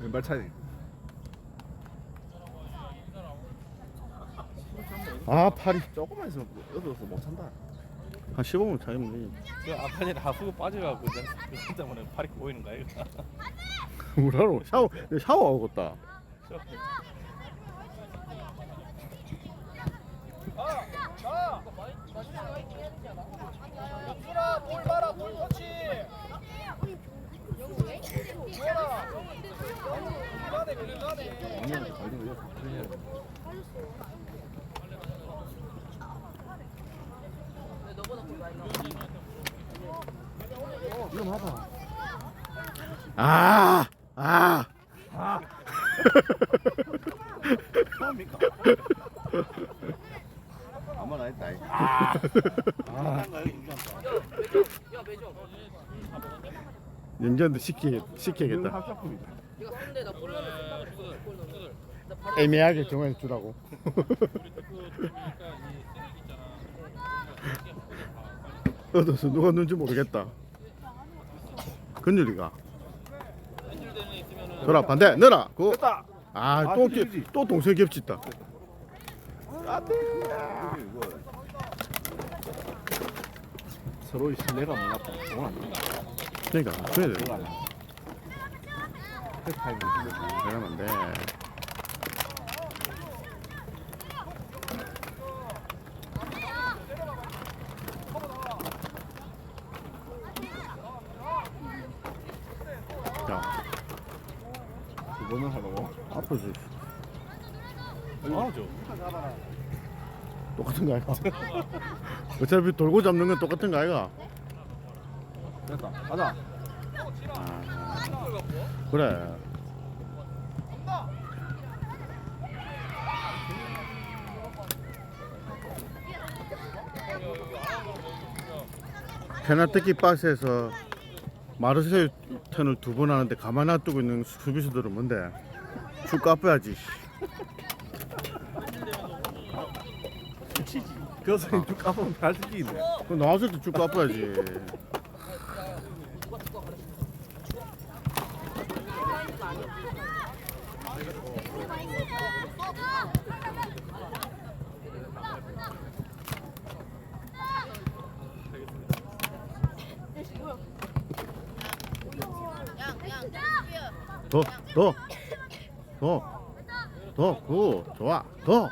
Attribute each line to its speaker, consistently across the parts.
Speaker 1: 왼발 차이.
Speaker 2: 아 팔이
Speaker 1: 조금만 있으면 얻어서 못 찬다.
Speaker 2: 한 15분 차이면 되지
Speaker 3: 그 아까 전에 하프 빠져갖고 이제 그 때문에 팔이 꼬이는 거야 이거.
Speaker 2: 뭐라로 샤워 샤워하고 있다
Speaker 1: 작년에 걸린 거 이거 그래야 돼. 어, 위험하다.
Speaker 2: 아, 아.
Speaker 1: 처음입니까? 아무 나 했다. 이.
Speaker 2: 아. 연전도 시키.
Speaker 1: 합작품이다.
Speaker 4: 근데 나골 넣으면 생각을 했어. 골 넣으면. 나 바로
Speaker 2: 애매하게 정해 주라고. 얻어서 누가 넣는지 모르겠다. 근율이가. 돌아 반대 넣어라. 그.
Speaker 1: 됐다.
Speaker 2: 아,
Speaker 1: 아,
Speaker 2: 또,
Speaker 1: 그지.
Speaker 2: 또 동생.
Speaker 1: 이거 서로의 신뢰가 몰랐다. 안 돼.
Speaker 2: 그러니까, 그래야 돼.
Speaker 1: 그거 아니야. 그 타임이
Speaker 2: 그러면 안 돼. 자,
Speaker 1: 하려고.
Speaker 2: 앞으로
Speaker 3: 안 하죠.
Speaker 2: 똑같은 거 아이가? 어차피 돌고 잡는 건 똑같은 거 아이가?
Speaker 1: 됐다. 가자.
Speaker 2: 아, 그래. 페나트키 박스에서 마르세유 턴을 두 번 하는데 가만 놔두고 있는 수비수들은 뭔데? 쭉 갚아야지.
Speaker 1: 그 선생님 쭉 까보면 발 뜯기네.
Speaker 2: 그럼 나왔을 때쭉 갚아야지. 더, 더, 더, 더, 구, 좋아, 더.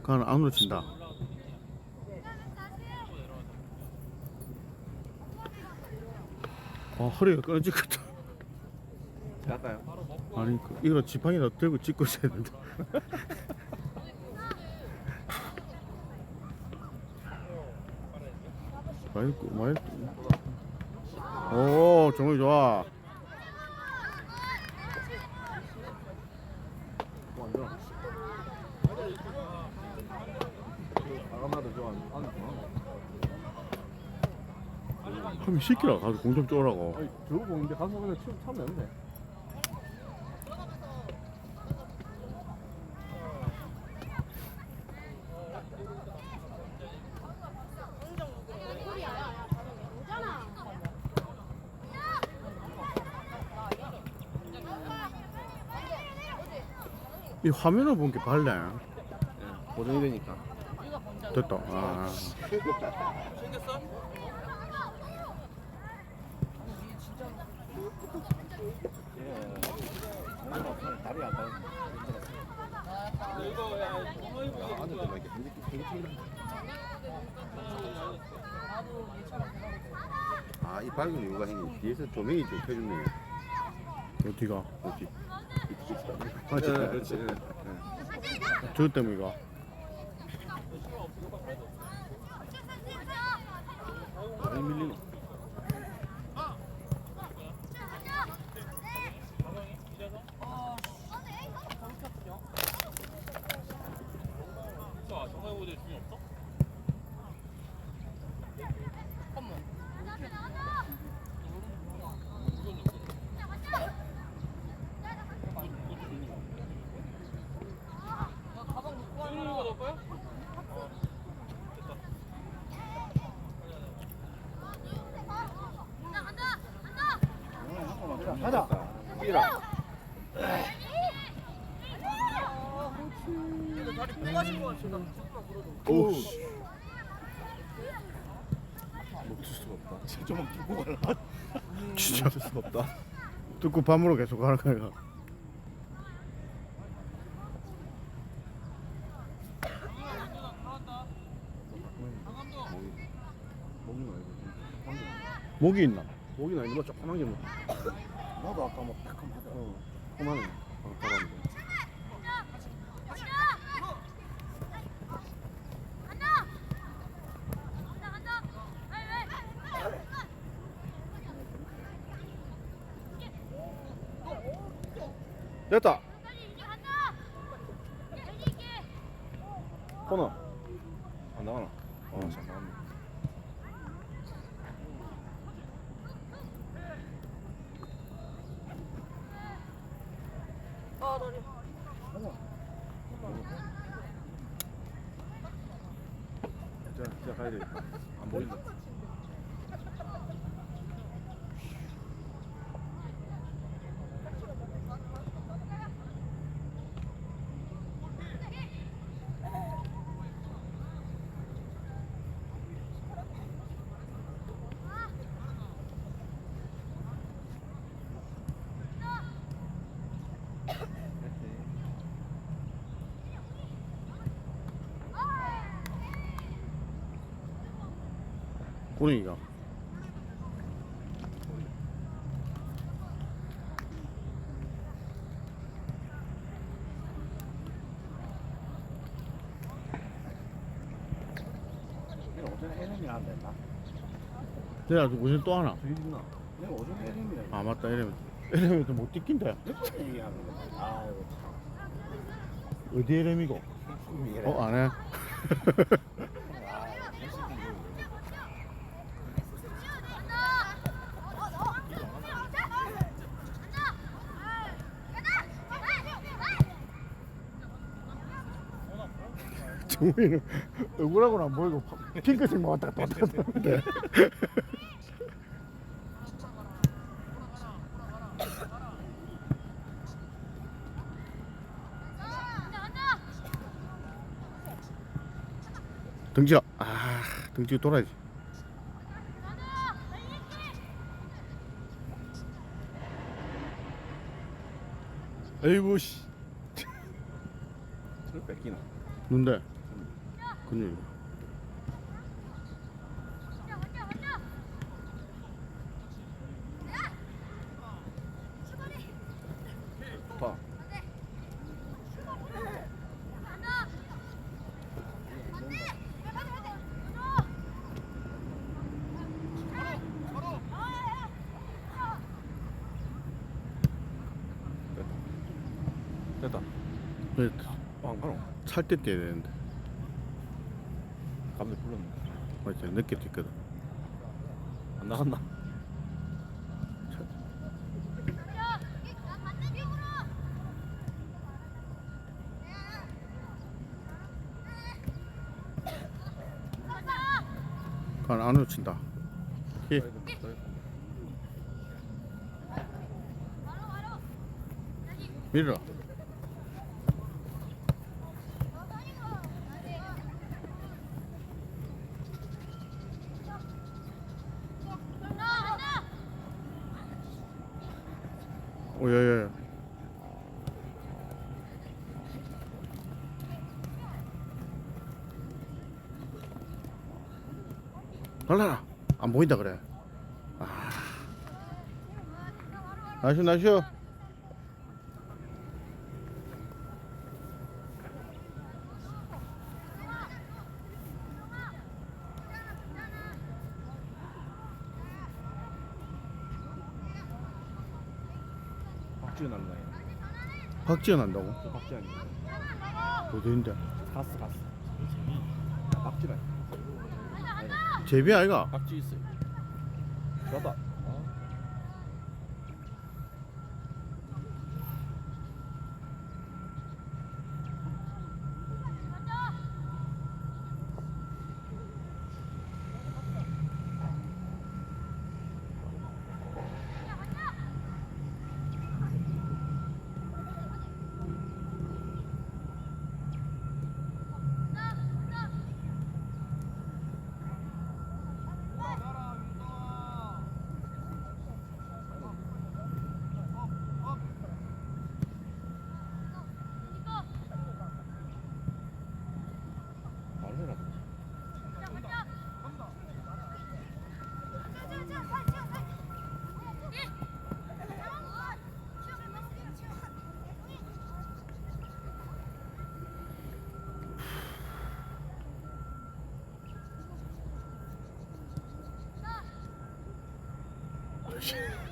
Speaker 2: 그건 안으로 친다. 아 허리가 끊어지겠다.
Speaker 1: 갈까요?
Speaker 2: 아니 그, 이거 지팡이라 들고 짚고 있어야 되는 많이. 끄- 오 정말 좋아. 그럼 시키라 가서 공좀 쪼라고.
Speaker 1: 아니 저거 보는데 가서 그냥 치면 차면 되
Speaker 2: 이 화면을 본 게 발래.
Speaker 1: 고정이 되니까.
Speaker 2: 됐다. 아.
Speaker 1: 다리 안. 아, 이 밝은 이유가 형님 뒤에서 조명이 좀 켜주네요.
Speaker 2: 어디가?
Speaker 1: 어디?
Speaker 2: 아, 진짜.
Speaker 1: 네, 그렇지. 네.
Speaker 2: 저 때문이가.
Speaker 1: 밀리노.
Speaker 3: 정말 모델 중에 없어?
Speaker 4: 가방 놓고 하는
Speaker 1: 가자. 뛰라.
Speaker 2: 오.
Speaker 1: 멈출 수가 없다. 진짜 멈출 수가 없다.
Speaker 2: 뚫고 밤으로 계속 가는 거야.
Speaker 1: 목이
Speaker 2: 있나?
Speaker 1: 목이 아니고 조그만 게 뭐. 나도 아까 뭐 따끔하더라. 어. 조그만해. 어, 잡았는데. 됐다. 코너. 안 나가나? 어, 잘 나갔네. 자, 자 가야 돼. 안 보인다.
Speaker 2: 꾸ණ이가.
Speaker 1: 내가 어제 해nem이 안 됐나?
Speaker 2: 내가 무슨 또 하나?
Speaker 1: 내가 어제 해nem이라.
Speaker 2: 아 맞다 이러면 이러면 또 못 뛰긴다.
Speaker 1: 몇번 얘기하는 거야. 아이고 참.
Speaker 2: 어디 이름이고? 어 안 해? 정우이는 억울하고는 안 보이고 파- 핑크색만 왔다 갔다 왔다 갔다. 하는데 등지라 아 등지 돌아야지.
Speaker 1: 에이구 씨. 저를 뺏기나?
Speaker 2: 눈대 근육
Speaker 1: 봐. 됐다. 안 가노?
Speaker 2: 찰때 뛰어야 되는데
Speaker 1: 감독 불렀네.
Speaker 2: 맞지 늦게 뛰거든
Speaker 1: 안 나갔나?
Speaker 2: 그건 안 놓친다 히. 밀어 오야야야 발라라 안 보인다 그래 아
Speaker 1: 안 나요.
Speaker 2: 박지현 한다고?
Speaker 1: 저 박지현이.
Speaker 2: 어디인데?
Speaker 1: 갔어 갔어. 박지현.
Speaker 2: 제비 아이가?
Speaker 1: 박지 있어요. 저다.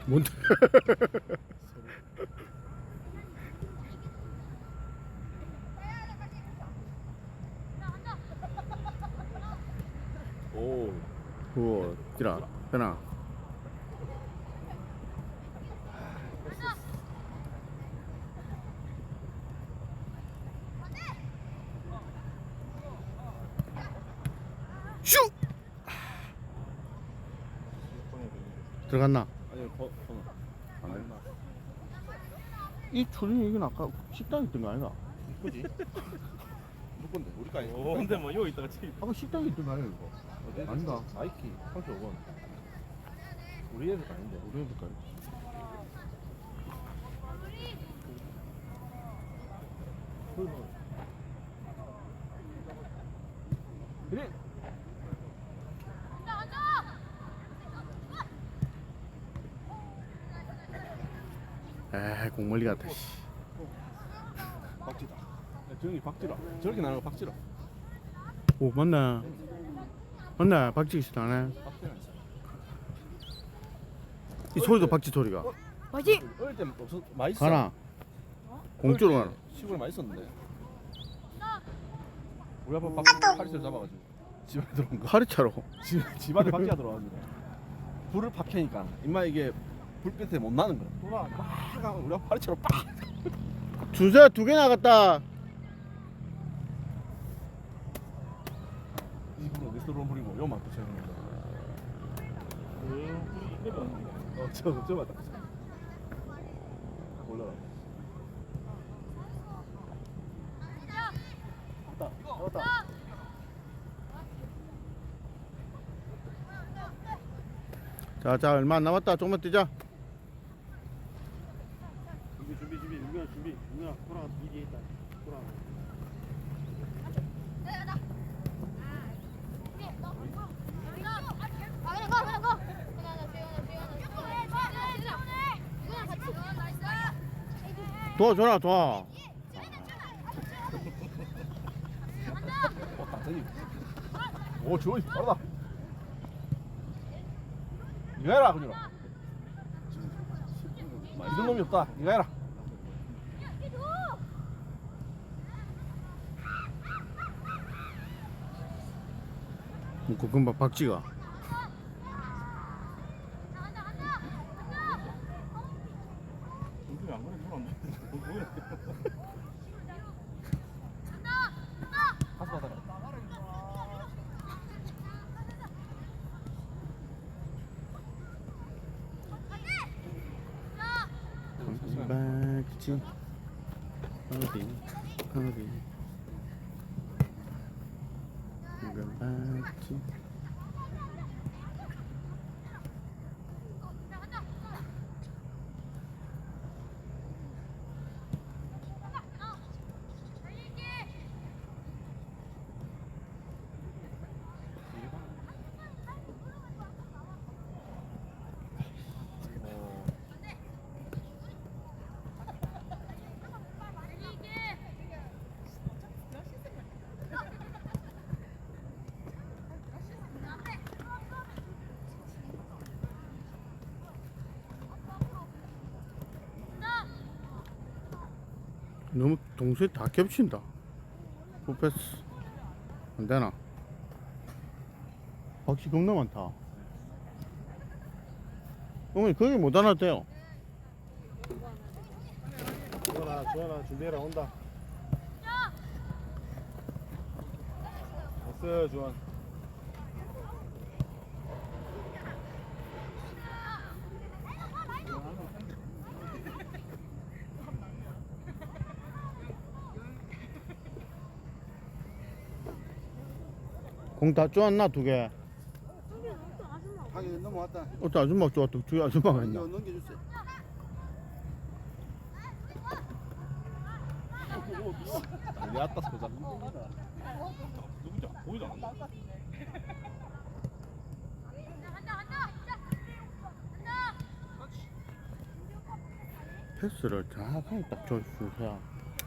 Speaker 2: 뭔데?
Speaker 3: 오.
Speaker 2: 그거 지라 되나? 슈! 들어갔나?
Speaker 1: 아니 거 번호.
Speaker 2: 안 됐나? 이 줄이 이건 아까 식당에 있던 거 아이가?
Speaker 1: 그지? 누 건데? 우리 거 아니야?
Speaker 3: 오, 근데 뭐 여기 있다가 지금
Speaker 2: 아까 식당에 있던 거 아이가 이거?
Speaker 1: 어디?
Speaker 2: 아닌가?
Speaker 1: 나이키 35번. 우리 애들 아닌데.
Speaker 2: 우리 해볼까요?
Speaker 1: 그래.
Speaker 2: 에이 공 멀리 같아 씨.
Speaker 1: 박지다. 야, 저기 박지라. 저렇게 나는 거 박지라.
Speaker 2: 오 맞네 맞네 박지기 씨도 안 해
Speaker 1: 박지라 있어.
Speaker 2: 이 소리도 박지 소리가
Speaker 5: 뭐지?
Speaker 1: 어릴 때 없어 많이 있어.
Speaker 2: 가나 공주로 가나
Speaker 1: 시골에 많이 있었는데. 우리 아빠 박지 파리스를 잡아가지고 집안에 들어온 거.
Speaker 2: 파리차로
Speaker 1: 집 집안에 박지가 들어와가지고 불을 팍 켜니까 임마 이게 불빛에 못 나는 거야. 돌아 막 하고 우리 파리처럼 빡.
Speaker 2: 주세 두개 나갔다
Speaker 1: 이불로 넷으로 버리고 요만 또 채우는 거. 어, 저, 저 맞다. 올라가. 왔다, 왔다.
Speaker 2: 자 자 얼마 안 남았다 조금만 뛰자
Speaker 1: 준비, 준비, 준비. 윤경아, 준비. 윤경아, 돌아. 이 뒤에 있다. 돌아.
Speaker 2: 도와줘라 도와
Speaker 1: 어, 갑자기. 오, 주원이 빠르다. 니가 해라, 그녀라. 이런 놈이 없다. 니가 해라.
Speaker 2: 그 금방 박지가
Speaker 3: 눈이 안 그래 돌아.
Speaker 1: 가서 받아라.
Speaker 2: 박지 어디 어디 이건 박지 너무 동시에 다 겹친다 부패스 안 되나 박씨 겁나 많다 어머니 거기 못 돼요
Speaker 1: 주원아, 주원아, 준비해라. 온다. 됐어, 주원.
Speaker 2: 공다 쪼았나 두 개
Speaker 1: 하기 넘어왔다.
Speaker 2: 어떤 아줌마 쪼았다 주위 아줌마가 있나
Speaker 1: 넘겨주세요. 내 아따 소장.
Speaker 3: 누구냐? 보이도 안 나.
Speaker 2: 패스를 정확하게 딱 줘주세요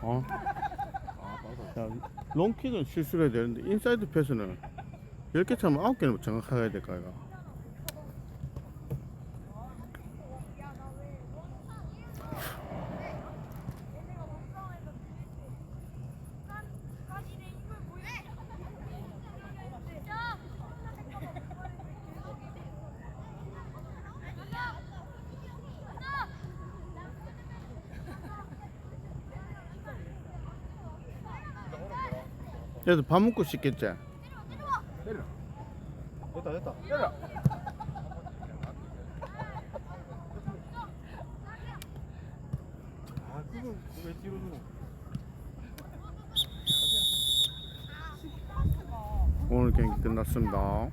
Speaker 2: 어?
Speaker 1: 아, 맞아.
Speaker 2: 야, 롱킥은 실수를 해야 되는데 인사이드 패스는 10개 차면 9개는 장악해야 될까 이거 얘도 밥 먹고 싶겠지?
Speaker 1: 됐다 됐다. 아 그거 왜 뒤로 주노?
Speaker 2: 오늘 경기 끝났습니다.